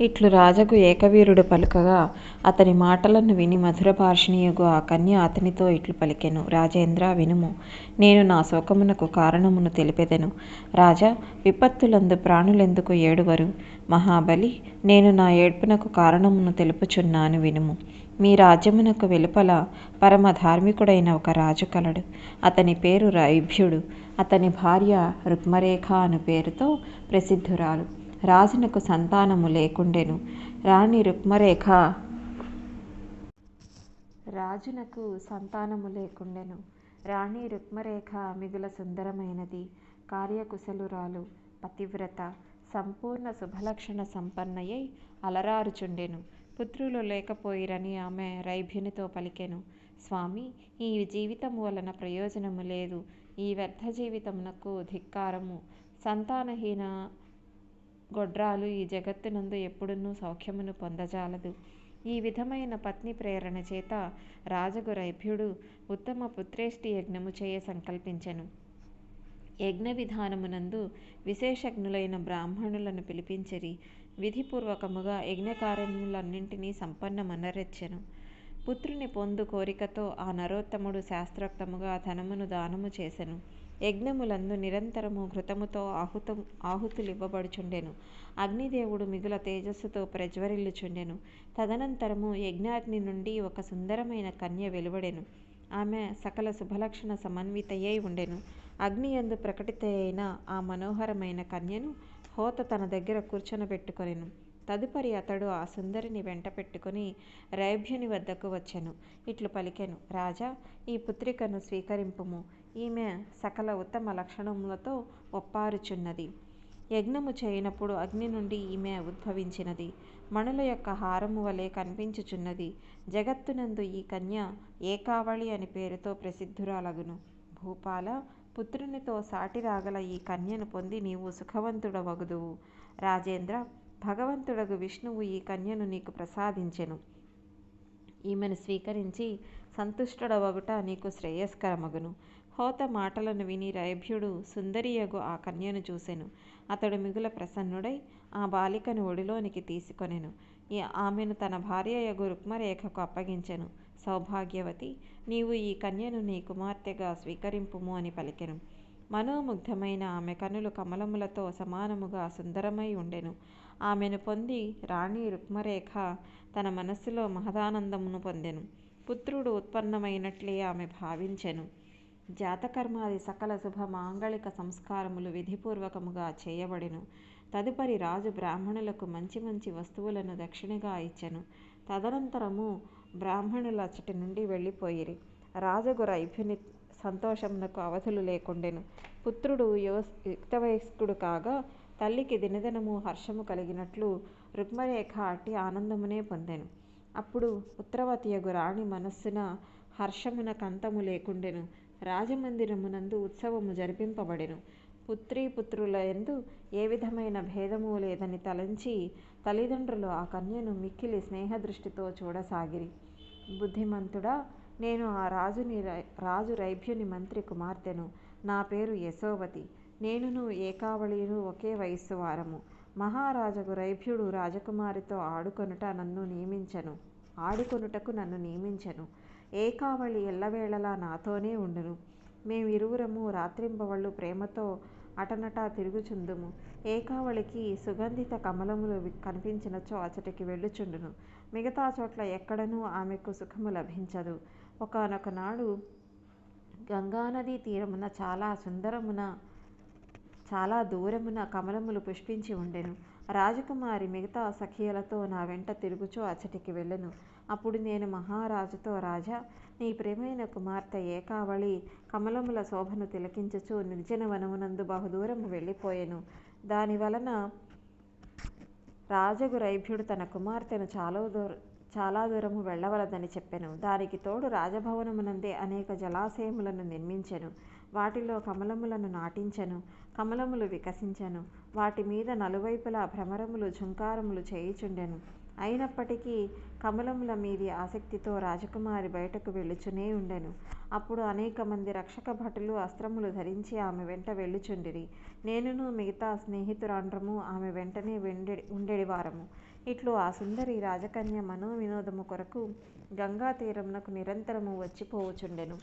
ఇట్లు రాజకు ఏకవీరుడు పలుకగా అతని మాటలను విని మధుర మధురభాషిణియగు ఆ కన్య అతనితో ఇట్లు పలికెను. రాజేంద్ర వినుము నేను నా శోకమునకు కారణమును తెలిపెదను. రాజా విపత్తులందు ప్రాణులెందుకు ఏడువరు? మహాబలి నేను నా ఏడ్పునకు కారణమును తెలుపుచున్నాను వినుము. మీ రాజ్యమునకు వెలుపల పరమ ధార్మికుడైన ఒక రాజు కలడు. అతని పేరు రైభ్యుడు అతని భార్య రుక్మరేఖ అను పేరుతో ప్రసిద్ధురాలు. రాజునకు సంతానము లేకుండెను. రాణి రుక్మరేఖ. రాజునకు సంతానము లేకుండెను. రాణి రుక్మరేఖ మిగుల సుందరమైనది. కార్యకుశలురాలు పతివ్రత సంపూర్ణ శుభలక్షణ సంపన్నయై అలరారుచుండెను. పుత్రులు లేకపోయిరని ఆమె రైభ్యునితో పలికెను. స్వామి ఈ జీవితము వలన ప్రయోజనము లేదు. ఈ వ్యర్థ జీవితమునకు ధిక్కారము. సంతానహీన గొడ్రాలు ఈ జగత్తునందు ఎప్పుడునూ సౌఖ్యమును పొందజాలదు. ఈ విధమైన పత్ని ప్రేరణ చేత రాజగు రైభ్యుడు ఉత్తమ పుత్రేష్టి యజ్ఞము చేయ సంకల్పించెను. యజ్ఞ విధానమునందు విశేషజ్ఞులైన బ్రాహ్మణులను పిలిపించిరి. విధిపూర్వకముగా యజ్ఞకార్యములన్నింటినీ సంపన్నమనరెచ్చెను. పుత్రుని పొందు కోరికతో ఆ నరోత్తముడు శాస్త్రోక్తముగా ధనమును దానము చేసెను. యజ్ఞములందు నిరంతరము ఘృతముతో ఆహుత ఆహుతులివ్వబడుచుండెను. అగ్నిదేవుడు మిగుల తేజస్సుతో ప్రజ్వరిల్లుచుండెను. తదనంతరము యజ్ఞాగ్ని నుండి ఒక సుందరమైన కన్య వెలువడెను. ఆమె సకల శుభలక్షణ సమన్వితయై ఉండెను. అగ్నియందు ప్రకటితయైన ఆ మనోహరమైన కన్యను హోత తన దగ్గర కూర్చొనబెట్టుకొనెను. తదుపరి అతడు ఆ సుందరిని వెంట పెట్టుకుని రైభ్యుని వద్దకు వచ్చెను. ఇట్లు పలికెను. రాజా ఈ పుత్రికను స్వీకరింపుము. ఈమె సకల ఉత్తమ లక్షణములతో ఒప్పారుచున్నది. యజ్ఞము చేయనప్పుడు అగ్ని నుండి ఈమె ఉద్భవించినది. మణుల యొక్క హారము వలె కనిపించుచున్నది. జగత్తునందు ఈ కన్య ఏకావళి అని పేరుతో ప్రసిద్ధురాలగును. భూపాల పుత్రునితో సాటి రాగల ఈ కన్యను పొంది నీవు సుఖవంతుడవగుదువు. రాజేంద్ర భగవంతుడగు విష్ణువు ఈ కన్యను నీకు ప్రసాదించెను. ఈమెను స్వీకరించి సంతుష్టుడవగుట నీకు శ్రేయస్కరమగును. హోత మాటలను విని రైభ్యుడు సుందరియగు ఆ కన్యను చూసెను. అతడు మిగుల ప్రసన్నుడై ఆ బాలికను ఒడిలోనికి తీసుకొనెను. ఆమెను తన భార్యయగు రుక్మరేఖకు అప్పగించెను. సౌభాగ్యవతి నీవు ఈ కన్యను నీ కుమార్తెగా స్వీకరింపుము అని పలికెను. మనోముగ్ధమైన ఆమె కనులు కమలములతో సమానముగా సుందరమై ఉండెను. ఆమెను పొంది రాణి రుక్మరేఖ తన మనస్సులో మహదానందమును పొందెను. పుత్రుడు ఉత్పన్నమైనట్లే ఆమె భావించెను. జాతకర్మాది సకల శుభ మాంగళిక సంస్కారములు విధిపూర్వకముగా చేయబడెను. తదుపరి రాజు బ్రాహ్మణులకు మంచి మంచి వస్తువులను దక్షిణగా ఇచ్చెను. తదనంతరము బ్రాహ్మణుల అచ్చటి నుండి వెళ్ళిపోయిరి. రాజగు రైభ్యుని సంతోషమునకు అవధులు లేకుండెను. పుత్రుడు యువ యుక్తవయస్కుడు కాగా తల్లికి దినదినము హర్షము కలిగినట్లు రుక్మరేఖ అట్టి ఆనందమునే పొందెను. అప్పుడు ఉత్తరవతియగు రాణి మనస్సున హర్షమున కంతము లేకుండెను. రాజమందిరమునందు ఉత్సవము జరిపింపబడెను. పుత్రీ పుత్రుల ఎందు ఏ విధమైన భేదము లేదని తలంచి తల్లిదండ్రులు ఆ కన్యను మిక్కిలి స్నేహదృష్టితో చూడసాగిరి. బుద్ధిమంతుడా నేను ఆ రాజుని రాజు రైభ్యుని మంత్రి కుమార్తెను. నా పేరు యశోవతి. నేనును ఏకావళిను ఒకే వయస్సు వారము. మహారాజకు రైభ్యుడు రాజకుమారితో ఆడుకొనుట నన్ను నియమించను. ఆడుకొనుటకు నన్ను నియమించెను. ఏకావళి ఎల్లవేళలా నాతోనే ఉండును. మేమిరువురము రాత్రింబవళ్ళు ప్రేమతో అటనటా తిరుగుచుందుము. ఏకావళికి సుగంధిత కమలములు కనిపించినచో అచటికి వెళ్ళుచుండును. మిగతా చోట్ల ఎక్కడనూ ఆమెకు సుఖము లభించదు. ఒకనొక నాడు గంగానదీ తీరమున చాలా సుందరమున చాలా దూరమున కమలములు పుష్పించి ఉండెను. రాజకుమారి మిగతా సఖియలతో నా వెంట తిరుగుచూ అచ్చటికి వెళ్ళెను. అప్పుడు నేను మహారాజుతో రాజా నీ ప్రేమైన కుమార్తె ఏకావళి కమలముల శోభను తిలకించుచు నిర్జన వనమునందు బహుదూరము వెళ్ళిపోయెను. దాని వలన రాజగు రైభ్యుడు తన కుమార్తెను చాలా దూర చాలా దూరము వెళ్ళవలదని చెప్పెను. దానికి తోడు రాజభవనమునందే అనేక జలాశయములను నిర్మించెను. వాటిలో కమలములను నాటించెను కమలములు వికసించెను. వాటి మీద నలువైపులా భ్రమరములు ఝుంకారములు చేయుచుండెను. అయినప్పటికీ కమలముల మీది ఆసక్తితో రాజకుమారి బయటకు వెళ్ళుచునే ఉండెను. అప్పుడు అనేక మంది రక్షక భటులు అస్త్రములు ధరించి ఆమె వెంట వెళ్ళుచుండిరి. నేనును మిగతా స్నేహితురాండ్రము ఆమె వెంటనే వెండె ఉండెడివారము. ఇట్లు ఆ సుందరి రాజకన్య మనో వినోదము కొరకు గంగా తీరమునకు నిరంతరము వచ్చిపోవచుండెను.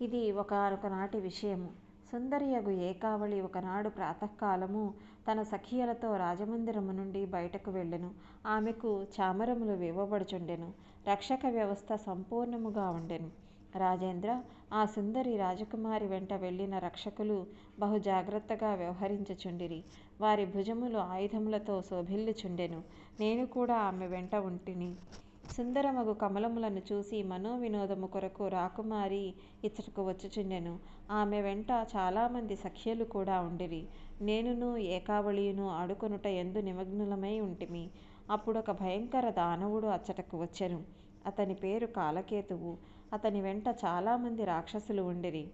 ఇది ఒకనొకనాటి విషయము. సుందరియగు ఏకావళి ఒకనాడు ప్రాతకాలము తన సఖియలతో రాజమందిరము నుండి బయటకు వెళ్ళెను. ఆమెకు చామరములు ఇవ్వబడుచుండెను రక్షక వ్యవస్థ సంపూర్ణముగా ఉండెను. రాజేంద్ర ఆ సుందరి రాజకుమారి వెంట వెళ్ళిన రక్షకులు బహు జాగ్రత్తగా వ్యవహరించుచుండిరి. వారి భుజములు ఆయుధములతో శోభిల్లుచుండెను. నేను కూడా ఆమె వెంట ఉంటిని. సుందరమగు కమలములను చూసి మనోవినోదము కొరకు రాకుమారి ఇచ్చటకు వచ్చుచుండెను. ఆమె వెంట చాలామంది సఖ్యలు కూడా ఉండిరి. నేనును ఏకావళియును ఆడుకొనుట ఎందు నిమగ్నులమై ఉంటిమి. అప్పుడొక భయంకర దానవుడు అచ్చటకు వచ్చెను. అతని పేరు కాలకేతువు. అతని వెంట చాలామంది రాక్షసులు ఉండిరి.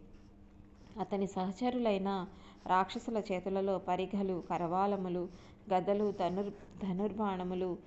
అతని సహచరులైన రాక్షసుల చేతులలో పరిఘలు కరవాలములు గదలు ధనుర్ ధనుర్బాణములు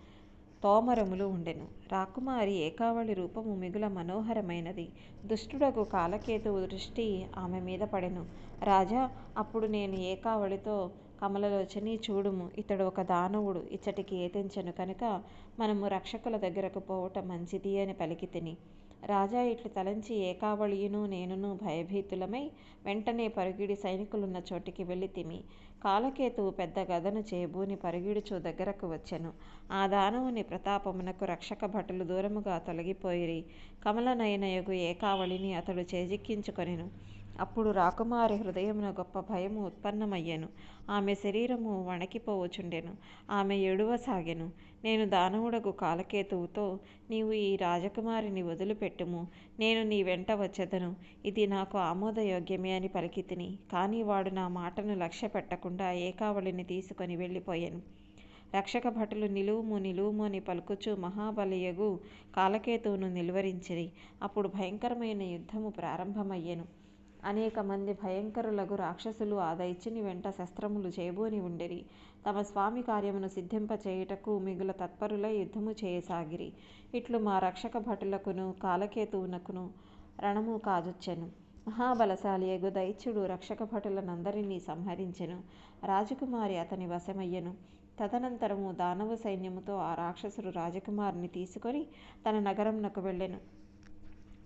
తోమరములు ఉండెను. రాకుమారి ఏకావళి రూపము మిగుల మనోహరమైనది. దుష్టుడగు కాలకేతువు దృష్టి ఆమె మీద పడెను. రాజా అప్పుడు నేను ఏకావళితో కమలలోచని చూడుము. ఇతడు ఒక దానవుడు ఇచ్చటికి ఏతించను కనుక మనము రక్షకుల దగ్గరకు పోవటం మంచిది అని పలికి తిని. రాజా ఇట్లు తలంచి ఏకావళియును నేనును భయభీతులమై వెంటనే పరుగిడి సైనికులున్న చోటికి వెళ్ళి తిమి. కాలకేతువు పెద్ద గదను చేబూని పరుగిడుచు దగ్గరకు వచ్చెను. ఆ దానవుని ప్రతాపమునకు రక్షక భటులు దూరముగా తొలగిపోయిరి. కమలనయనయగు ఏకావళిని అతడు చేజిక్కించుకొనెను. అప్పుడు రాకుమారి హృదయమున గొప్ప భయము ఉత్పన్నమయ్యెను. ఆమె శరీరము వణకిపోవచుండెను. ఆమె ఏడువసాగెను. నేను దానవుడగు కాలకేతువుతో నీవు ఈ రాజకుమారిని వదిలిపెట్టుము. నేను నీ వెంట వచ్చెదను. ఇది నాకు ఆమోదయోగ్యమే అని పలికి తిని కానీ వాడు నా మాటను లక్ష్య పెట్టకుండా ఏకావళిని తీసుకొని వెళ్ళిపోయాను. రక్షక భటులు నిలువుము నిలువుము అని పలుకుచు మహాబలియగు కాలకేతువును నిలువరించిరి. అప్పుడు భయంకరమైన యుద్ధము ప్రారంభమయ్యెను. అనేక మంది భయంకరులగు రాక్షసులు ఆ దైత్యుని వెంట శస్త్రములు చేయబోని ఉండిరి. తమ స్వామి కార్యమును సిద్ధింపచేయుటకు మిగుల తత్పరులై యుద్ధము చేయసాగిరి. ఇట్లు మా రక్షక భటులకును కాలకేతువునకును రణము కాజొచ్చెను. మహాబలశాలియగు దైత్యుడు రక్షక భటులనందరినీ సంహరించెను. రాజకుమారి అతని వశమయ్యెను. తదనంతరము దానవ సైన్యముతో ఆ రాక్షసుడు రాజకుమారిని తీసుకొని తన నగరంనకు వెళ్ళెను.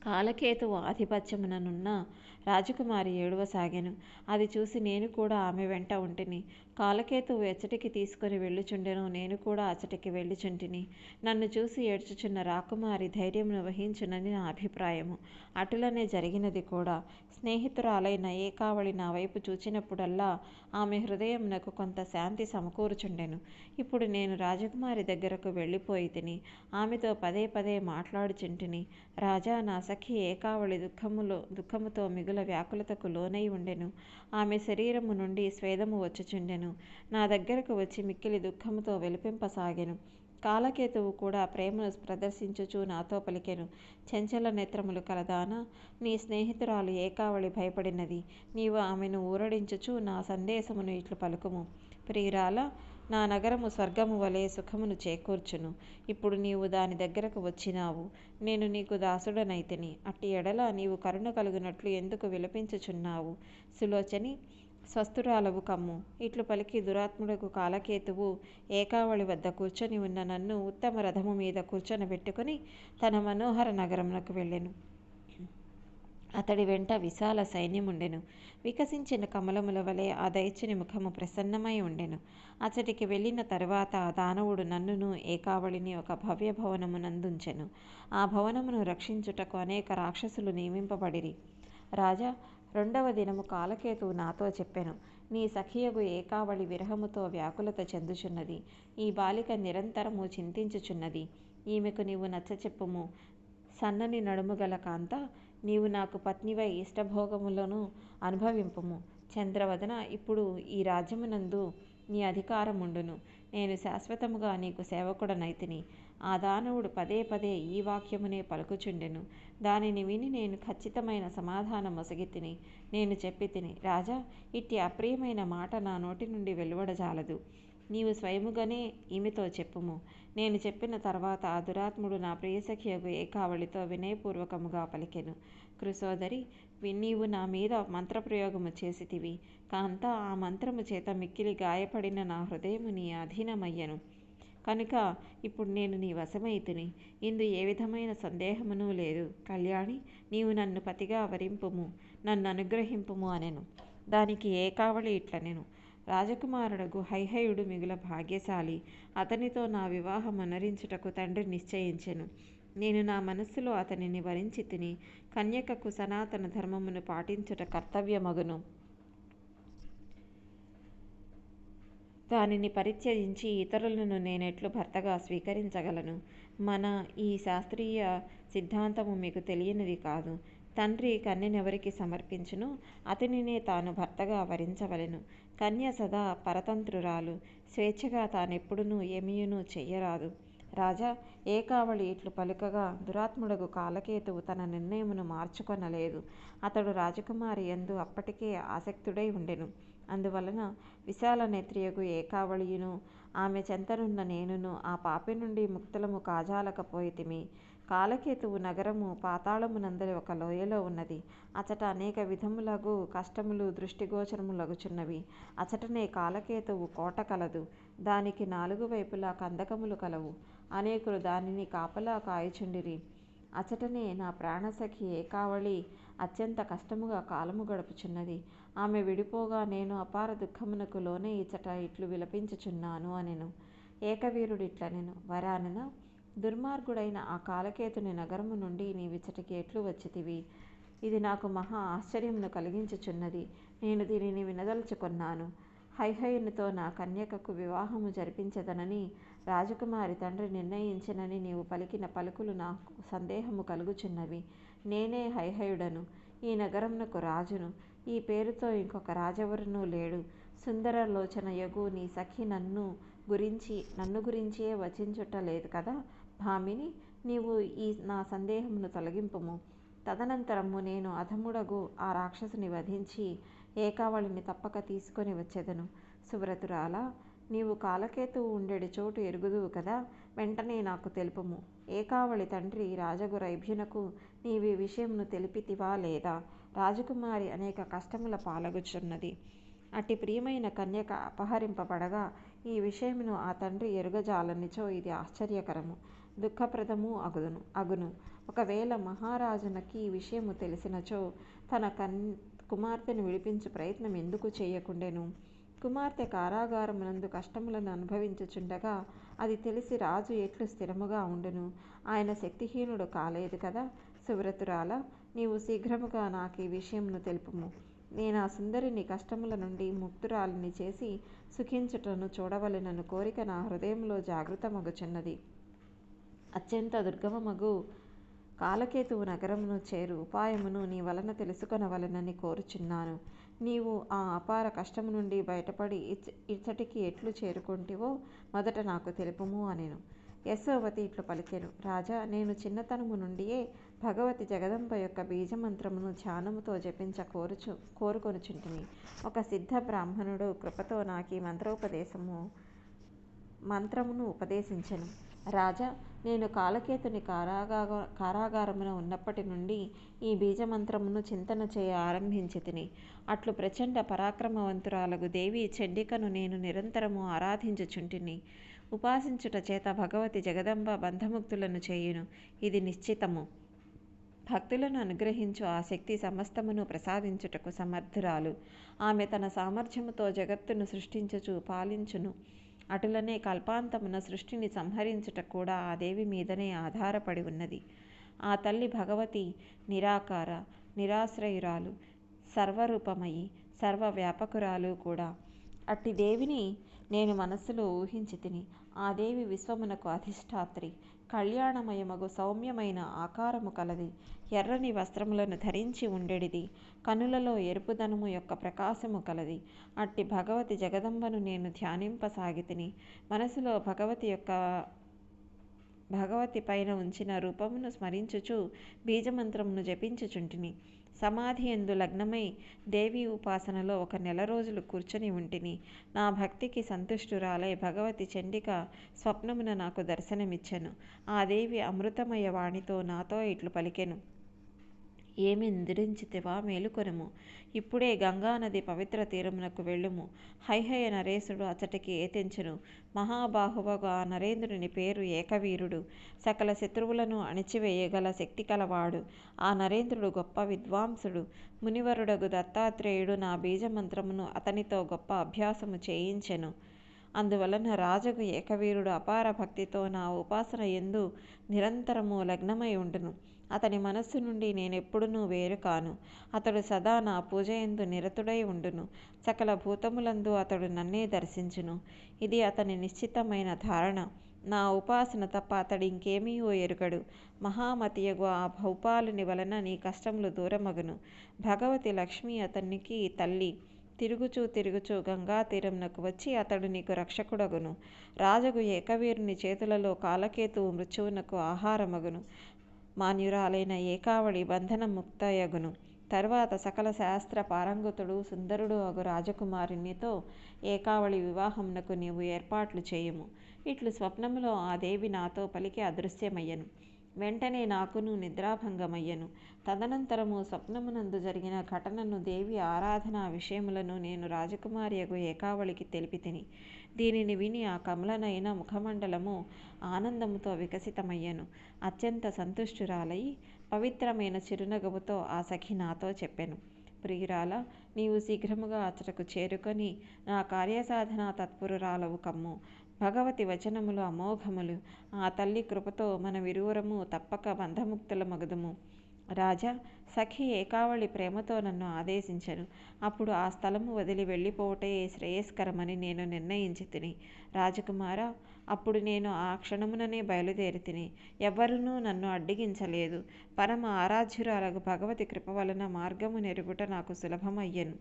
కాలకేతువు ఆధిపత్యముననున్న రాజకుమారి ఏడవసాగాను అది చూసి నేను కూడా ఆమె వెంట ఉంటిని. కాలకేతువు ఎచ్చటికి తీసుకొని వెళ్ళుచుండెను. నేను కూడా అచ్చటికి వెళ్ళుచుంటిని. నన్ను చూసి ఏడ్చుచున్న రాకుమారి ధైర్యం వహించునని నా అభిప్రాయము. అటులనే జరిగినది కూడా. స్నేహితురాలైన ఏకావళి నా వైపు చూచినప్పుడల్లా ఆమె హృదయమునకు కొంత శాంతి సమకూరుచుండెను. ఇప్పుడు నేను రాజకుమారి దగ్గరకు వెళ్ళిపోయి తిని ఆమెతో పదే పదే మాట్లాడుచుంటిని. రాజా నా సఖి ఏకావళి దుఃఖములో దుఃఖముతో మిగు మిగుల వ్యాకులతకు లోనై ఉండెను. ఆమె శరీరము నుండి స్వేదము వచ్చుచుండెను. నా దగ్గరకు వచ్చి మిక్కిలి దుఃఖముతో వెలిపింపసాగెను. కాలకేతువు కూడా ప్రేమను ప్రదర్శించుచు నాతో పలికెను. చెంచల నేత్రములు కలదానా? నీ స్నేహితురాలు ఏకావళి భయపడినది. నీవు ఆమెను ఊరడించుచు నా సందేశమును ఇట్లు పలుకుము. ప్రియురాల నా నగరము స్వర్గము వలె సుఖమును చేకూర్చును. ఇప్పుడు నీవు దాని దగ్గరకు వచ్చినావు. నేను నీకు దాసుడనైతిని. అట్టి ఎడల నీవు కరుణ కలుగునట్లు ఎందుకు విలపించుచున్నావు? సులోచని స్వస్థురాలవు కమ్ము. ఇట్లు పలికి దురాత్ముడకు కాలకేతువు. ఏకావళి వద్ద కూర్చొని ఉన్న నన్ను ఉత్తమ రథము మీద కూర్చొని పెట్టుకుని తన మనోహర నగరమునకు వెళ్ళెను. అతడి వెంట విశాల సైన్యముండెను. వికసించిన కమలముల వలె ఆ దైత్యుని ముఖము ప్రసన్నమై ఉండెను. అతడికి వెళ్ళిన తరువాత దానవుడు నన్నును ఏకావళిని ఒక భవ్య భవనమునందుంచెను. ఆ భవనమును రక్షించుటకు అనేక రాక్షసులు నియమింపబడిరి. రాజా రెండవ దినము కాలకేతువు నాతో చెప్పెను. నీ సఖియగు ఏకావళి విరహముతో వ్యాకులత చెందుచున్నది. ఈ బాలిక నిరంతరము చింతించుచున్నది. ఈమెకు నీవు నచ్చచెప్పుము. సన్నని నడుము గల కాంత నీవు నాకు పత్నివై ఇష్టభోగములను అనుభవింపుము. చంద్రవదన ఇప్పుడు ఈ రాజ్యమునందు నీ అధికారముండును. నేను శాశ్వతముగా నీకు సేవకుడనైతిని. ఆ దానవుడు పదే పదే ఈ వాక్యమునే పలుకుచుండెను. దానిని విని నేను ఖచ్చితమైన సమాధానం మొసగి తిని నేను చెప్పి తిని రాజా ఇట్టి అప్రియమైన మాట నా నోటి నుండి వెలువడజాలదు. నీవు స్వయముగానే ఈమెతో చెప్పుము. నేను చెప్పిన తర్వాత ఆ దురాత్ముడు నా ప్రియసఖ్యకు ఏకావళితో వినయపూర్వకముగా పలికెను. కృసోదరి నీవు నా మీద మంత్రప్రయోగము చేసితివి. కాంత ఆ మంత్రము చేత మిక్కిలి గాయపడిన నా హృదయము నీ అధీనమయ్యను. కనుక ఇప్పుడు నేను నీ వశమైతిని. ఇందు ఏ విధమైన సందేహమును లేదు. కళ్యాణి నీవు నన్ను పతిగా వరింపుము. నన్ను అనుగ్రహింపుము అనెను. దానికి ఏకావళి కావలి ఇట్లనెను. రాజకుమారుడకు హైహయుడు మిగుల భాగ్యశాలి. అతనితో నా వివాహం అనరించుటకు తండ్రి నిశ్చయించెను. నేను నా మనస్సులో అతనిని వరించి తిని కన్యకకు సనాతన ధర్మమును పాటించుట కర్తవ్యమగును. దానిని పరిత్యజించి ఇతరులను నేనెట్లు భర్తగా స్వీకరించగలను. మన ఈ శాస్త్రీయ సిద్ధాంతము మీకు తెలియనిది కాదు. తండ్రి కన్యనెవరికి సమర్పించును? అతనినే తాను భర్తగా వరించవలెను. కన్య సదా పరతంత్రురాలు. స్వేచ్ఛగా తానెప్పుడునూ ఏమీయును చెయ్యరాదు. రాజా ఏకావళి ఇట్లు పలుకగా దురాత్ముడగు కాలకేతువు తన నిర్ణయమును మార్చుకొనలేదు. అతడు రాజకుమారి యందు అప్పటికే ఆసక్తుడై ఉండెను. అందువలన విశాల నేత్రియగు ఏకావళియును ఆమె చెంతనున్న నేనును ఆ పాపి నుండి ముక్తులము కాజాలకపోయితిమి కాలకేతువు నగరము పాతాళమునందలి ఒక లోయలో ఉన్నది. అచట అనేక విధములగు కష్టములు దృష్టిగోచరములగుచున్నవి అచటనే కాలకేతువు కోట కలదు. దానికి నాలుగు వైపులా కందకములు కలవు. అనేకులు దానిని కాపలా కాయుచుండిరి. అచటనే నా ప్రాణసఖి ఏకావళి అత్యంత కష్టముగా కాలము గడుపుచున్నది. ఆమె విడిపోగా నేను అపార దుఃఖమునకు లోనే ఇచట ఇట్లు విలపించుచున్నాను అనెను. ఏకవీరుడిట్లనెను. వరానన. దుర్మార్గుడైన ఆ కాలకేతుని నగరము నుండి నీవిచ్చటికి ఎట్లు వచ్చితివి? ఇది నాకు మహా ఆశ్చర్యమును కలిగించుచున్నది. నేను దీనిని వినదలుచుకున్నాను. హైహయునితో నా కన్యకకు వివాహము జరిపించదనని రాజకుమారి తండ్రి నిర్ణయించినని నీవు పలికిన పలుకులు నాకు సందేహము కలుగుచున్నవి. నేనే హైహయుడను ఈ నగరమునకు రాజును. ఈ పేరుతో ఇంకొక రాజెవరునూ లేడు. సుందరలోచన యగు నీ సఖి నన్ను గురించి నన్ను గురించే వచించుట లేదు కదా? భామిని నీవు ఈ నా సందేహమును తొలగింపుము. తదనంతరము నేను అధముడగు ఆ రాక్షసుని వధించి ఏకావళిని తప్పక తీసుకొని వచ్చేదను. సువ్రతురాల నీవు కాలకేతువు ఉండేడి చోటు ఎరుగుదువు కదా వెంటనే నాకు తెలుపుము. ఏకావళి తండ్రి రాజగు రైభ్యునకు నీవి విషయమును తెలిపితివా లేదా? రాజకుమారి అనేక కష్టముల పాలగుచున్నది. అట్టి ప్రియమైన కన్యక అపహరింపబడగా ఈ విషయమును ఆ తండ్రి ఎరుగజాలనిచో ఇది ఆశ్చర్యకరము. దుఃఖప్రదము అగును అగును. ఒకవేళ మహారాజునకి ఈ విషయము తెలిసినచో తన కన్ కుమార్తెను విడిపించు ప్రయత్నం ఎందుకు చేయకుండెను? కుమార్తె కారాగారమునందు కష్టములను అనుభవించుచుండగా అది తెలిసి రాజు ఎట్లు స్థిరముగా ఉండును? ఆయన శక్తిహీనుడు కాలేదు కదా? సువ్రతురాల నీవు శీఘ్రముగా నాకు ఈ విషయమును తెలుపుము. నేను ఆ సుందరిని కష్టముల నుండి ముక్తురాలిని చేసి సుఖించుటను చూడవలెనను కోరిక నా హృదయంలో జాగృతమగుచున్నది. అత్యంత దుర్గమమగు కాలకేతువు నగరమును చేరు. ఉపాయమును నీ వలన తెలుసుకొనవలెనని కోరుచున్నాను. నీవు ఆ అపార కష్టము నుండి బయటపడి ఇచ్ ఇచ్చటికి ఎట్లు చేరుకొంటివో మొదట నాకు తెలుపుము అనెను. యశోవతి ఇట్లు పలికెను. రాజా నేను చిన్నతనము నుండియే భగవతి జగదంబ యొక్క బీజమంత్రమును ధ్యానముతో జపించ కోరుచు కోరుకొనుచుంటిని. ఒక సిద్ధ బ్రాహ్మణుడు కృపతో నాకు ఈ మంత్రోపదేశము మంత్రమును ఉపదేశించెను. రాజా నేను కాలకేతుని కారాగా కారాగారమున ఉన్నప్పటి నుండి ఈ బీజమంత్రమును చింతన చేయ ఆరంభించి తిని అట్లు ప్రచండ పరాక్రమవంతురాలగు దేవి చెండికను నేను నిరంతరము ఆరాధించుచుంటిని. ఉపాసించుట చేత భగవతి జగదంబ బంధముక్తులను చేయును. ఇది నిశ్చితము. భక్తులను అనుగ్రహించు ఆ శక్తి సమస్తమును ప్రసాదించుటకు సమర్థురాలు. ఆమె తన సామర్థ్యముతో జగత్తును సృష్టించుచు పాలించును. అటులనే కల్పాంతమున సృష్టిని సంహరించుట కూడా ఆ దేవి మీదనే ఆధారపడి ఉన్నది. ఆ తల్లి భగవతి నిరాకార నిరాశ్రయురాలు సర్వరూపమయి సర్వవ్యాపకురాలు కూడా. అట్టి దేవిని నేను మనస్సులో ఊహించి తిని ఆ దేవి విశ్వమునకు అధిష్టాత్రి కళ్యాణమయమగు సౌమ్యమైన ఆకారము కలది. ఎర్రని వస్త్రములను ధరించి ఉండెడిది. కనులలో ఎరుపుదనము యొక్క ప్రకాశము కలది. అట్టి భగవతి జగదంబను నేను ధ్యానింపసాగితిని. మనసులో భగవతి యొక్క భగవతి పైన ఉంచిన రూపమును స్మరించుచు బీజమంత్రమును జపించుచుంటిని. సమాధి ఎందు లగ్నమై దేవి ఉపాసనలో ఒక నెల రోజులు కూర్చొని ఉంటిని. నా భక్తికి సంతుష్టురాలై భగవతి చండిక స్వప్నమున నాకు దర్శనమిచ్చెను. ఆ దేవి అమృతమయ వాణితో నాతో ఇట్లు పలికెను. ఏమి నిద్రించితివా మేలుకొనుము. ఇప్పుడే గంగానది పవిత్ర తీరమునకు వెళ్ళుము. హైహయ నరేశుడు అచ్చటికి ఏతించెను. మహాబాహువగు ఆ నరేంద్రుని పేరు ఏకవీరుడు. సకల శత్రువులను అణిచివేయగల శక్తి కలవాడు. ఆ నరేంద్రుడు గొప్ప విద్వాంసుడు. మునివరుడగు దత్తాత్రేయుడు నా బీజమంత్రమును అతనితో గొప్ప అభ్యాసము చేయించెను. అందువలన రాజగు ఏకవీరుడు అపార భక్తితో నా ఉపాసన ఎందు నిరంతరము లగ్నమై ఉండును. అతని మనస్సు నుండి నేనెప్పుడునూ వేరు కాను. అతడు సదా నా పూజ ఎందు నిరతుడై ఉండును. సకల భూతములందు అతడు నన్నే దర్శించును. ఇది అతని నిశ్చితమైన ధారణ. నా ఉపాసన తప్ప అతడు ఇంకేమీయో ఎరుగడు మహామతియగు ఆ భౌపాలుని వలన నీ కష్టములు దూరమగును. భగవతి లక్ష్మి అతనికి తల్లి. తిరుగుచూ తిరుగుచూ గంగా తీరంనకు వచ్చి అతడు నీకు రక్షకుడగును. రాజగు ఏకవీరుని చేతులలో కాలకేతువు మృత్యువునకు ఆహారమగును. మాన్యురాలైన ఏకావళి బంధన ముక్తయగును తర్వాత సకల శాస్త్ర పారంగతుడు సుందరుడు అగు రాజకుమారునితో ఏకావళి వివాహమునకు నీవు ఏర్పాట్లు చేయము. ఇట్లు స్వప్నములో ఆ దేవి నాతో పలికి అదృశ్యమయ్యను. వెంటనే నాకును నిద్రాభంగమయ్యను. తదనంతరము స్వప్నమునందు జరిగిన ఘటనను దేవి ఆరాధన విషయములను నేను రాజకుమారి అగు ఏకావళికి తెలిపి తిని దీనిని విని ఆ కమలనైన ముఖమండలము ఆనందముతో వికసితమయ్యను. అత్యంత సంతుష్టురాలై పవిత్రమైన చిరునగవుతో ఆ సఖి నాతో చెప్పెను. ప్రియురాల నీవు శీఘ్రముగా అతడకు చేరుకొని నా కార్యసాధన తత్పురురాలవు కమ్ము. భగవతి వచనములు అమోఘములు. ఆ తల్లి కృపతో మన విరువురము తప్పక బంధముక్తుల మగుదుము రాజా సఖి ఏకావళి ప్రేమతో నన్ను ఆదేశించను. అప్పుడు ఆ స్థలము వదిలి వెళ్ళిపోవటే శ్రేయస్కరమని నేను నిర్ణయించి తిని రాజకుమార అప్పుడు నేను ఆ క్షణముననే బయలుదేరి తిని ఎవ్వరునూ నన్ను అడ్డిగించలేదు. పరమ ఆరాధ్యురాలకు భగవతి కృప వలన మార్గము నెరుగుట నాకు సులభమయ్యను.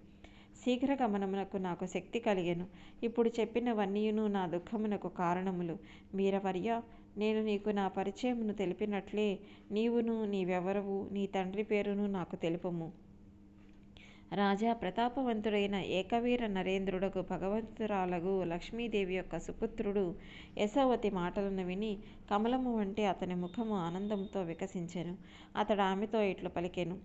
శీఘ్ర గమనమునకు నాకు శక్తి కలిగెను. ఇప్పుడు చెప్పినవన్నీయును నా దుఃఖమునకు కారణములు. వీరవర్య నేను నీకు నా పరిచయమును తెలిపినట్లే నీవును నీవెవరవు నీ తండ్రి పేరును నాకు తెలుపము. రాజా ప్రతాపవంతుడైన ఏకవీర నరేంద్రుడకు భగవంతురాలగు లక్ష్మీదేవి యొక్క సుపుత్రుడు యశోవతి మాటలను విని కమలము వంటి అతని ముఖము ఆనందంతో వికసించెను. అతడు ఆమెతో ఇట్లు పలికెను.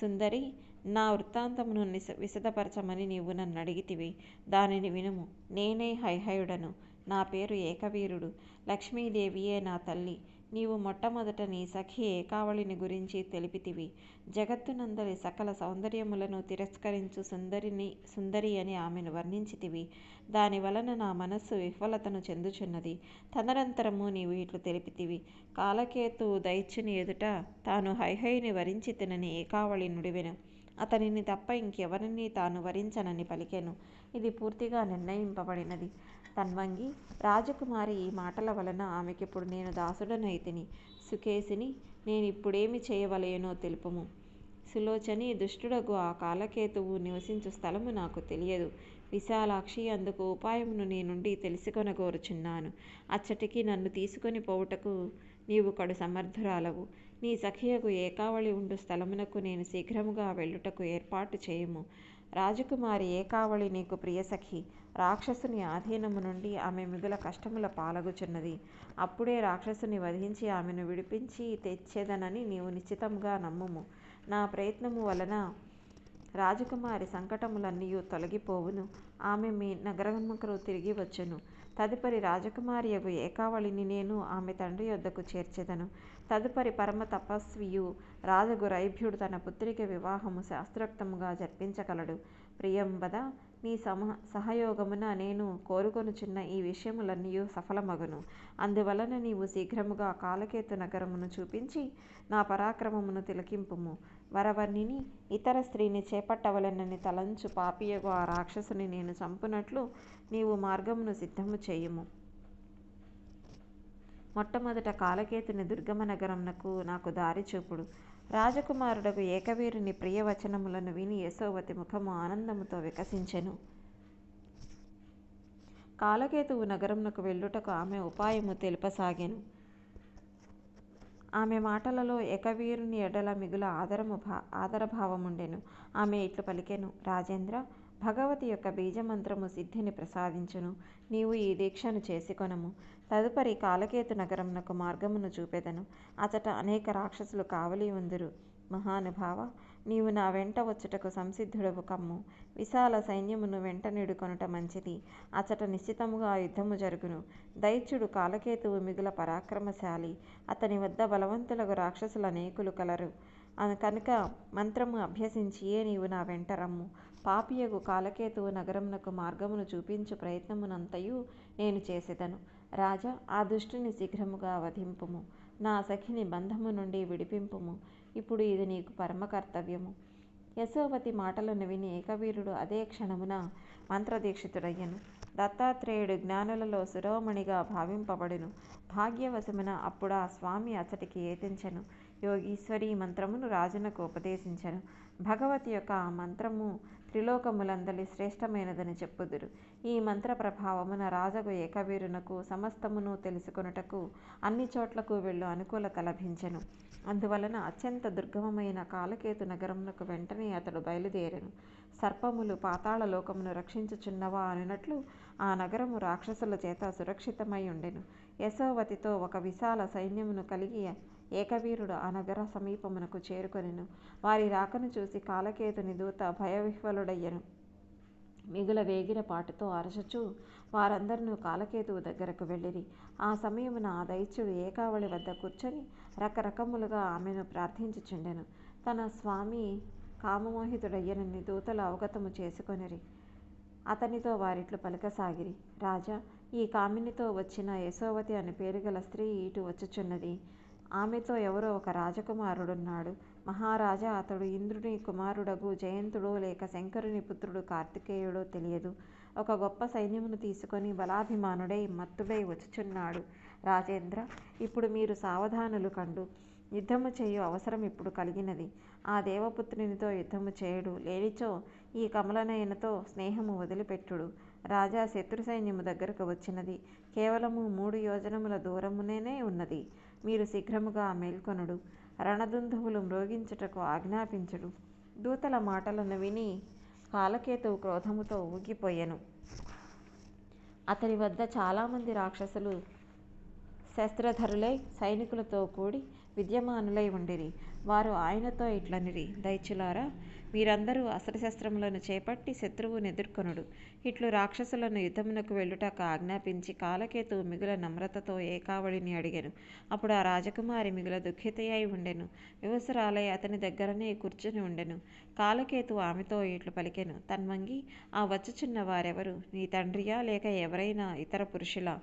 సుందరి నా వృత్తాంతమును విశదపరచమని నీవు నన్ను అడిగితివి. దానిని వినుము. నేనే హైహయుడను. నా పేరు ఏకవీరుడు. లక్ష్మీదేవియే నా తల్లి. నీవు మొట్టమొదట నీ సఖి ఏకావళిని గురించి తెలిపితివి. జగత్తునందలి సకల సౌందర్యములను తిరస్కరించు సుందరిని సుందరి అని ఆమెను వర్ణించితివి. దాని వలన నా మనస్సు విఫలతను చెందుచున్నది. తదనంతరము నీవు ఇట్లు తెలిపితివి. కాలకేతు దైత్యుని ఎదుట తాను హైహైని వరించి తినని ఏకావళి నుడివెను. అతనిని తప్ప ఇంకెవరిని తాను వరించనని పలికెను. ఇది పూర్తిగా నిర్ణయింపబడినది. తన్వంగి రాజకుమారి ఈ మాటల వలన ఆమెకిప్పుడు నేను దాసుడనైతిని సుకేసిని నేను ఇప్పుడేమి చేయవలయనో తెలుపుము. సులోచని దుష్టుడగు ఆ కాలకేతువు నివసించు స్థలము నాకు తెలియదు. విశాలాక్షి అందుకు ఉపాయమును నీ నుండి తెలుసుకొనగోరుచున్నాను. అచ్చటికి నన్ను తీసుకొని పోవుటకు నీవు కడు సమర్థురాలవు. నీ సఖియకు ఏకావళి ఉండు స్థలమునకు నేను శీఘ్రముగా వెళ్ళుటకు ఏర్పాటు చేయము. రాజకుమారి ఏకావళి నీకు ప్రియసఖి రాక్షసుని ఆధీనము నుండి ఆమె మిగుల కష్టముల పాలగుచున్నది. అప్పుడే రాక్షసుని వధించి ఆమెను విడిపించి తెచ్చేదనని నీవు నిశ్చితంగా నమ్ముము. నా ప్రయత్నము వలన రాజకుమారి సంకటములన్నీ తొలగిపోవును. ఆమె మీ నగరముకు తిరిగి వచ్చును. తదుపరి రాజకుమారి యొక్క ఏకావళిని నేను ఆమె తండ్రి యొద్దకు చేర్చెదను. తదుపరి పరమ తపస్వియు రాజగు రైభ్యుడు తన పుత్రిక వివాహము శాస్త్రోక్తముగా జరిపించగలడు. ప్రియంబద నీ సమ సహయోగమున నేను కోరుకొనుచున్న ఈ విషయములన్నీ సఫలమగును. అందువలన నీవు శీఘ్రముగా కాలకేతు నగరమును చూపించి నా పరాక్రమమును తిలకింపుము. వరవర్ణిని ఇతర స్త్రీని చేపట్టవలెనని తలంచు పాపియగు ఆ రాక్షసుని నేను చంపునట్లు నీవు మార్గమును సిద్ధము చేయుము. మొట్టమొదట కాలకేతుని దుర్గమ నగరమునకు నాకు దారి చూపుడు. రాజకుమారుడకు ఏకవీరుని ప్రియవచనములను విని యశోవతి ముఖము ఆనందముతో వికసించెను. కాలకేతువు నగరంనకు వెళ్ళుటకు ఆమె ఉపాయము తెలుపసాగాను. ఆమె మాటలలో ఏకవీరుని ఎడల మిగుల ఆదరము భా ఆదరభావముండెను. ఆమె ఇట్లు పలికెను రాజేంద్ర భగవతి యొక్క బీజమంత్రము సిద్ధిని ప్రసాదించును. నీవు ఈ దీక్షను చేసుకొనము. తదుపరి కాలకేతు నగరమునకు మార్గమును చూపెదను. అచట అనేక రాక్షసులు కావలి ఉందురు. మహానుభావ నీవు నా వెంట వచ్చుటకు సంసిద్ధుడవు కమ్ము. విశాల సైన్యమును వెంట నిడుకొనుట మంచిది. అచట నిశ్చితముగా యుద్ధము జరుగును. దైత్యుడు కాలకేతువు మిగుల పరాక్రమశాలి. అతని వద్ద బలవంతులకు రాక్షసుల అనేకులు కలరు. కనుక మంత్రము అభ్యసించియే నీవు నా వెంట రమ్ము. పాపియగు కాలకేతువు నగరమునకు మార్గమును చూపించు ప్రయత్నమునంతయు నేను చేసేదను. రాజా ఆ దుష్టుని శీఘ్రముగా వధింపుము. నా సఖిని బంధము నుండి విడిపింపుము. ఇప్పుడు ఇది నీకు పరమ కర్తవ్యము యశోవతి మాటలను విని ఏకవీరుడు అదే క్షణమున మంత్రదీక్షితుడయ్యను. దత్తాత్రేయుడు జ్ఞానులలో శిరోమణిగా భావింపబడును. భాగ్యవశమున అప్పుడా స్వామి అతడికి ఏతించను. యోగీశ్వరి మంత్రమును రాజునకు ఉపదేశించను. భగవతి యొక్క ఆ మంత్రము త్రిలోకములందలి శ్రేష్టమైనదని చెప్పుదురు. ఈ మంత్ర ప్రభావమున రాజగు ఏకవీరునకు సమస్తమును తెలుసుకొనుటకు అన్ని చోట్లకు వెళ్ళు అనుకూలత లభించెను. అందువలన అత్యంత దుర్గమమైన కాలకేతు నగరమునకు వెంటనే అతడు బయలుదేరెను. సర్పములు పాతాళ లోకమును రక్షించుచున్నవా అనినట్లు ఆ నగరము రాక్షసుల చేత సురక్షితమై ఉండెను. యశోవతితో ఒక విశాల సైన్యమును కలిగి ఏకవీరుడు ఆ నగర సమీపమునకు చేరుకొనెను. వారి రాకను చూసి కాలకేతుని దూత భయవిహ్వలుడయ్యను. మిగుల వేగిన పాటతో అరచచు వారందరూ కాలకేతువు దగ్గరకు వెళ్ళిరి. ఆ సమయమున ఆ దైత్యుడు ఏకావళి వద్ద కూర్చొని రకరకములుగా ఆమెను ప్రార్థించుచుండెను. తన స్వామి కామమోహితుడయ్యనని దూతలు అవగతము చేసుకొనిరి. అతనితో వారిట్లు పలకసాగిరి. రాజా ఈ కామినితో వచ్చిన యశోవతి అని పేరుగల స్త్రీ ఇటు వచ్చుచున్నది. ఆమెతో ఎవరో ఒక రాజకుమారుడున్నాడు. మహారాజా అతడు ఇంద్రుని కుమారుడగు జయంతుడో లేక శంకరుని పుత్రుడు కార్తికేయుడో తెలియదు. ఒక గొప్ప సైన్యమును తీసుకొని బలాభిమానుడై మత్తుడై వచ్చుచున్నాడు. రాజేంద్ర ఇప్పుడు మీరు సావధానులు కండు. యుద్ధము చేయు అవసరం ఇప్పుడు కలిగినది. ఆ దేవపుత్రునితో యుద్ధము చేయుడు. లేనిచో ఈ కమలనయనతో స్నేహము వదిలిపెట్టుడు. రాజా శత్రు సైన్యము దగ్గరకు వచ్చినది. కేవలము మూడు యోజనముల దూరమునే ఉన్నది. మీరు శీఘ్రముగా మేల్కొనుడు. రణదుందువులు మ్రోగించుటకు ఆజ్ఞాపించుడు. దూతల మాటలను విని కాలకేతువు క్రోధముతో ఊగిపోయెను. అతని వద్ద చాలామంది రాక్షసులు శస్త్రధరులై సైనికులతో కూడి విద్యమానులై ఉండిరి. వారు ఆయనతో ఇట్లనిరి దైత్యులారా వీరందరూ అస్త్రశస్త్రములను చేపట్టి శత్రువును ఎదుర్కొనుడు. ఇట్లు రాక్షసులను యుద్ధమునకు వెళ్ళుటకు ఆజ్ఞాపించి కాలకేతువు మిగుల నమ్రతతో ఏకావళిని అడిగెను. అప్పుడు ఆ రాజకుమారి మిగుల దుఃఖితయై ఉండెను. వివసరాలై అతని దగ్గరనే కూర్చుని ఉండెను. కాలకేతు ఆమెతో ఇట్లు పలికెను. తన్వంగి ఆ వచ్చుచున్న వారెవరు? నీ తండ్రియా లేక ఎవరైనా ఇతర పురుషులా?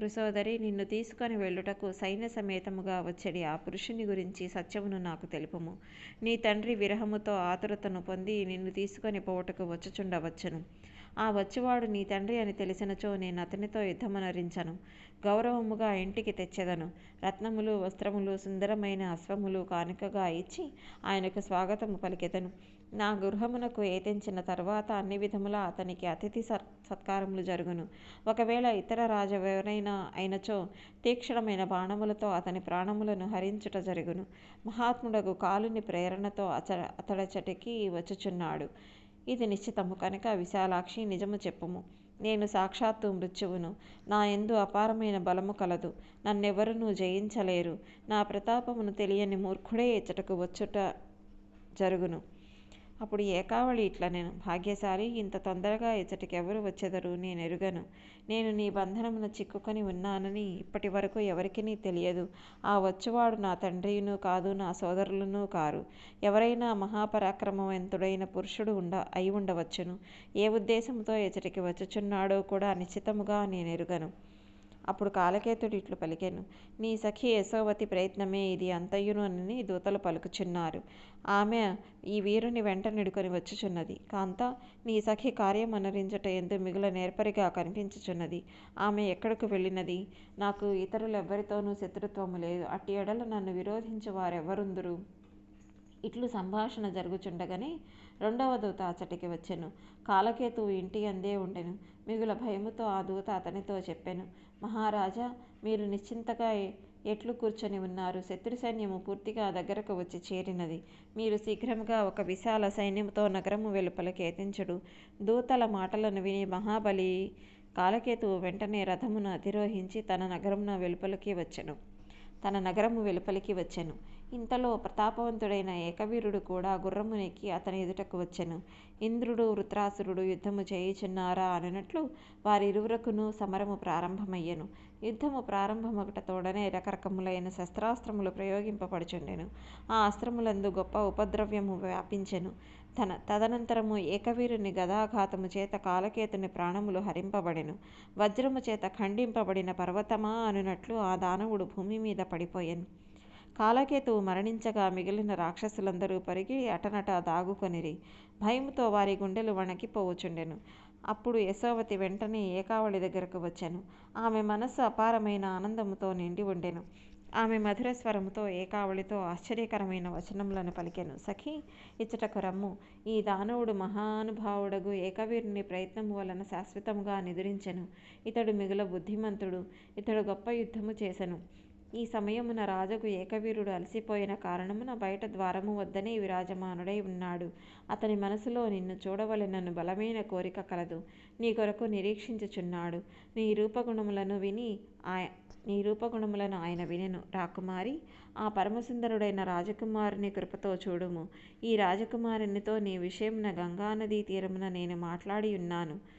కృసోదరి నిన్ను తీసుకొని వెళ్ళుటకు సైన్య సమేతముగా వచ్చడి. ఆ పురుషుని గురించి సత్యమును నాకు తెలుపము. నీ తండ్రి విరహముతో ఆతురతను పొంది నిన్ను తీసుకొని పోవుటకు వచ్చుచుండవచ్చును. ఆ వచ్చువాడు నీ తండ్రి అని తెలిసినచో నేను అతనితో యుద్ధమనరించను. గౌరవముగా ఇంటికి తెచ్చెదను. రత్నములు వస్త్రములు సుందరమైన అశ్వములు కానుకగా ఇచ్చి ఆయనకు స్వాగతము పలికెదను. నా గృహమునకు ఏతించిన తర్వాత అన్ని విధముల అతనికి అతిథి సత్కారములు జరుగును. ఒకవేళ ఇతర రాజెవరైనా అయినచో తీక్షణమైన బాణములతో అతని ప్రాణములను హరించుట జరుగును. మహాత్ముడకు కాలుని ప్రేరణతో అచ అతడచటికి వచ్చుచున్నాడు. ఇది నిశ్చితము కనుక విశాలాక్షి నిజము చెప్పుము. నేను సాక్షాత్తు మృత్యువును. నా ఎందు అపారమైన బలము కలదు. నన్నెవరునూ జయించలేరు. నా ప్రతాపమును తెలియని మూర్ఖుడే ఇచ్చటకు వచ్చుట జరుగును. అప్పుడు ఏకావళి ఇట్లా నేను భాగ్యశాలి ఇంత తొందరగా ఇచ్చటికెవరు వచ్చేదరు? వచ్చెదరు నేను ఎరుగను. నేను నీ బంధనమున చిక్కుకొని ఉన్నానని ఇప్పటి వరకు ఎవరికినీ తెలియదు. ఆ వచ్చువాడు నా తండ్రియును కాదు నా సోదరులను కారు. ఎవరైనా మహాపరాక్రమవంతుడైన పురుషుడు ఉండ అయి ఉండవచ్చును. ఏ ఉద్దేశంతో ఇచ్చటికి వచ్చుచున్నాడో కూడా నిశ్చితముగా నేను ఎరుగను. అప్పుడు కాలకేతుడు ఇట్లు పలికెను నీ సఖి యశోవతి ప్రయత్నమే ఇది అంతయును అని దూతలు పలుకుచున్నారు. ఆమె ఈ వీరుని వెంట నిడుకొని వచ్చుచున్నది. కాంత నీ సఖి కార్యం అనరించట ఎందు మిగుల నేర్పరిగా కనిపించుచున్నది. ఆమె ఎక్కడకు వెళ్ళినది? నాకు ఇతరులెవ్వరితోనూ శత్రుత్వము లేదు. అట్టి ఎడల నన్ను విరోధించు వారెవరుందురు ఇట్లు సంభాషణ జరుగుచుండగానే రెండవ దూత అచ్చటికి వచ్చెను. కాలకేతువు ఇంటి అందే ఉండెను. మిగుల భయముతో ఆ దూత అతనితో చెప్పెను మహారాజా మీరు నిశ్చింతగా ఎట్లు కూర్చొని ఉన్నారు? శత్రు సైన్యము పూర్తిగా దగ్గరకు వచ్చి చేరినది. మీరు శీఘ్రముగా ఒక విశాల సైన్యంతో నగరము వెలుపలకి ఎతించుడు దూతల మాటలను విని మహాబలి కాలకేతువు వెంటనే రథమును అధిరోహించి తన నగరమున వెలుపలికి వచ్చెను. తన నగరము వెలుపలికి వచ్చెను. ఇంతలో ప్రతాపవంతుడైన ఏకవీరుడు కూడా గుర్రమునెక్కి అతని ఎదుటకు వచ్చెను. ఇంద్రుడు వృత్రాసురుడు యుద్ధము చేయుచున్నారా అనునట్లు వారిరువురకును సమరము ప్రారంభమయ్యెను. యుద్ధము ప్రారంభమగుట తోడనే రకరకములైన శస్త్రాస్త్రములు ప్రయోగింపబడుచుండెను. ఆ అస్త్రములందు గొప్ప ఉపద్రవ్యము వ్యాపించెను. తన తదనంతరము ఏకవీరుని గదాఘాతము చేత కాలకేతుని ప్రాణములు హరింపబడెను. వజ్రము చేత ఖండింపబడిన పర్వతమా అనునట్లు ఆ దానవుడు భూమి మీద పడిపోయెను. కాలకేతువు మరణించగా మిగిలిన రాక్షసులందరూ పరిగి అటనట దాగుకొనిరి. భయముతో వారి గుండెలు వణకిపోవచుండెను అప్పుడు యశోవతి వెంటనే ఏకావళి దగ్గరకు వచ్చాను ఆమె మనస్సు అపారమైన ఆనందముతో నిండి ఉండెను. ఆమె మధుర స్వరముతో ఏకావళితో ఆశ్చర్యకరమైన వచనములను పలికెను. సఖీ! ఇచ్చటకు రమ్ము. ఈ దానవుడు మహానుభావుడగు ఏకవీరుని ప్రయత్నము వలన శాశ్వతముగా నిదురించెను. ఇతడు మిగుల బుద్ధిమంతుడు. ఇతడు గొప్ప యుద్ధము చేసెను. ఈ సమయమున రాజుకు ఏకవీరుడు అలసిపోయిన కారణమున బయట ద్వారము వద్దనే విరాజమానుడై ఉన్నాడు. అతని మనసులో నిన్ను చూడవలెనను బలమైన కోరిక కలదు. నీ కొరకు నిరీక్షించుచున్నాడు. నీ రూపగుణములను విని నీ రూపగుణములను ఆయన వినెను. రాకుమారి ఆ పరమసుందరుడైన రాజకుమారుని కృపతో చూడుము. ఈ రాజకుమారునితో నీ విషయమున గంగానదీ తీరమున నేను మాట్లాడి ఉన్నాను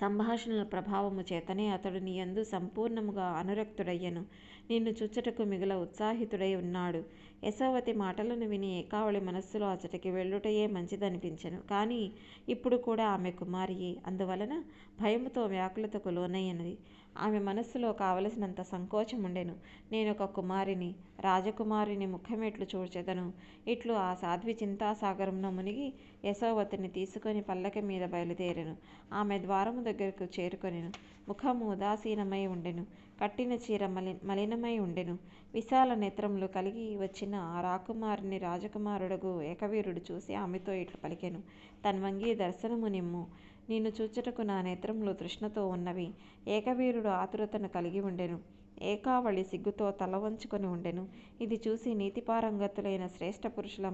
సంభాషణల ప్రభావము చేతనే అతడు నీయందు సంపూర్ణముగా అనురక్తుడయ్యను నిన్ను చూచుటకు మిగల ఉత్సాహితుడై ఉన్నాడు. యశోవతి మాటలను విని ఏకావళి మనస్సులో అచటికి వెళ్ళుటయే మంచిదనిపించెను. కానీ ఇప్పుడు కూడా ఆమె కుమారియే. అందువలన భయముతో వ్యాకులతకు లోనైనది. ఆమె మనస్సులో కావలసినంత సంకోచముండెను. నేనొక కుమారిని. రాజకుమారుని ముఖమెట్లు చూచెదను? ఇట్లు ఆ సాధ్వి చింతాసాగరంలో మునిగి యశోవతిని తీసుకొని పల్లకి మీద బయలుదేరెను. ఆమె ద్వారము దగ్గరకు చేరుకొనెను. ముఖము ఉదాసీనమై ఉండెను. కట్టిన చీర మలి మలినమై ఉండెను. విశాల నేత్రములు కలిగి వచ్చిన ఆ రాకుమారిని రాజకుమారుడగు ఏకవీరుడు చూసి ఆమెతో ఇట్లు పలికెను. తన్వంగి దర్శనమునిమ్ము. నిన్ను చూచుటకు నా నేత్రములు తృష్ణతో ఉన్నవి. ఏకవీరుడు ఆతురతను కలిగి ఉండెను. ఏకావళి సిగ్గుతో తల వంచుకొని ఉండెను. ఇది చూసి నీతిపారంగతులైన శ్రేష్ఠ పురుషుల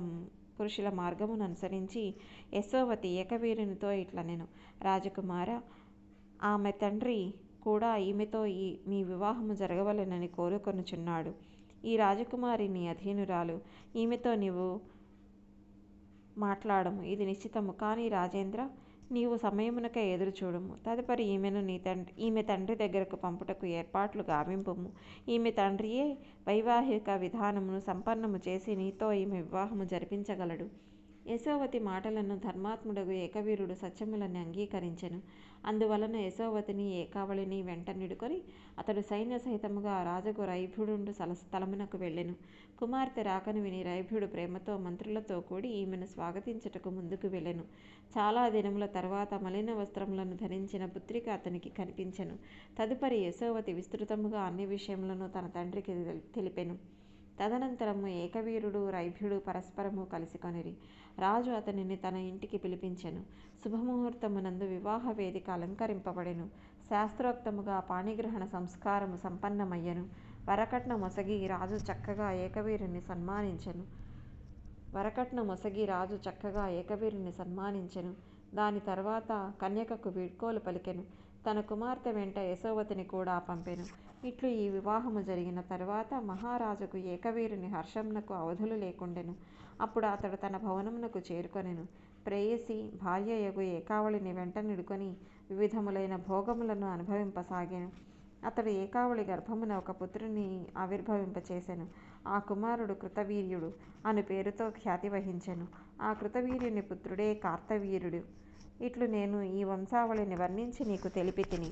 పురుషుల మార్గమును అనుసరించి యశోవతి ఏకవీరునితో ఇట్లనెను. రాజకుమార ఆమె తండ్రి కూడా ఈమెతో ఈ మీ వివాహము జరగవలెనని కోరుకొనుచున్నాడు. ఈ రాజకుమారి నీ అధీనురాలు. ఈమెతో నీవు మాట్లాడము. ఇది నిశ్చితము. కానీ రాజేంద్ర! నీవు సమయమునకై ఎదురుచూడుము. తదుపరి ఈమెను ఈమె తండ్రి దగ్గరకు పంపుటకు ఏర్పాట్లు గావింపము ఈమె తండ్రియే వైవాహిక విధానమును సంపన్నము చేసి నీతో ఈమె వివాహము జరిపించగలడు. యశోవతి మాటలను ధర్మాత్ముడగు ఏకవీరుడు సత్యములని అంగీకరించెను. అందువలన యశోవతిని ఏకావళిని వెంట నిడుకొని అతడు సైన్య సహితముగా రాజుకు రైభ్యుడు సల స్థలమునకు వెళ్ళెను. కుమార్తె రాకను విని రైభ్యుడు ప్రేమతో మంత్రులతో కూడి ఈమెను స్వాగతించుటకు ముందుకు వెళ్ళెను. చాలా దినముల తర్వాత మలిన వస్త్రములను ధరించిన పుత్రిక అతనికి కనిపించెను. తదుపరి యశోవతి విస్తృతముగా అన్ని విషయములను తన తండ్రికి తెలిపెను. తదనంతరము ఏకవీరుడు రైభ్యుడు పరస్పరము కలిసికొనిరి రాజు అతనిని తన ఇంటికి పిలిపించెను. శుభముహూర్తమునందు వివాహ వేదిక అలంకరింపబడెను. శాస్త్రోక్తముగా పాణిగ్రహణ సంస్కారము సంపన్నమయ్యెను. వరకట్నమొసగి రాజు చక్కగా ఏకవీరుని సన్మానించెను. వరకట్నమొసగి రాజు చక్కగా ఏకవీరుని సన్మానించెను. దాని తర్వాత కన్యకకు వీడ్కోలు పలికెను. తన కుమార్తె వెంట యశోవతిని కూడా పంపెను. ఇట్లు ఈ వివాహము జరిగిన తరువాత మహారాజుకు ఏకవీరుని హర్షమునకు అవధులు లేకుండెను. అప్పుడు అతడు తన భవనమునకు చేరుకొనెను. ప్రేయసి భార్యయగు ఏకావళిని వెంట నిడుకొని వివిధములైన భోగములను అనుభవింపసాగాను అతడు ఏకావళి గర్భమున ఒక పుత్రుని ఆవిర్భవింపచేశాను ఆ కుమారుడు కృతవీర్యుడు అను పేరుతో ఖ్యాతి వహించెను. ఆ కృతవీర్యుని పుత్రుడే కార్తవీర్యుడు. ఇట్లు నేను ఈ వంశావళిని వర్ణించి నీకు తెలిపితిని.